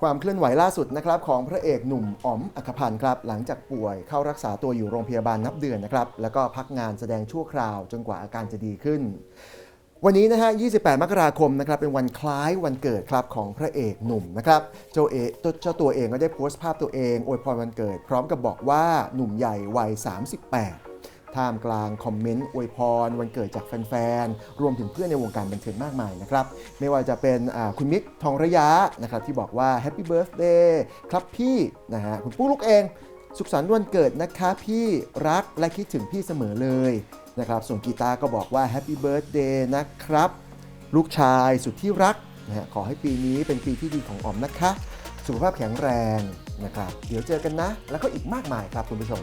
ความเคลื่อนไหวล่าสุดนะครับของพระเอกหนุ่มอ๋อมอัคพันธ์ครับหลังจากป่วยเข้ารักษาตัวอยู่โรงพยาบาลนับเดือนนะครับแล้วก็พักงานแสดงชั่วคราวจนกว่าอาการจะดีขึ้น วันนี้นะฮะ 28 มกราคมนะครับเป็นวันคล้ายวันเกิดครับของพระเอกหนุ่มนะครับเจ้าเอตัวเจ้าตัวเองก็ได้โพสต์ภาพตัวเองอวยพรวันเกิด พร้อมกับบอกว่าหนุ่มใหญ่วัย 38 ท่ามกลางคอมเมนต์อวยพร วันเกิดจากแฟนๆ รวมถึงเพื่อนในวงการบันเทิงมากมายนะครับ ไม่ว่าจะเป็นคุณมิกทองระยะนะครับที่บอกว่า Happy Birthday ครับพี่นะฮะคุณปุ๊กลุกเอง สุขสันต์วันเกิดนะคะพี่รักและคิดถึงพี่เสมอเลยนะครับส่วนกีตาร์ก็บอกว่า Happy Birthday นะครับ ลูกชายสุดที่รักนะฮะขอให้ปีนี้เป็นปีที่ดีของออมนะคะ สุขภาพแข็งแรงนะครับ เดี๋ยวเจอกันนะ แล้วก็อีกมากมายครับคุณผู้ชม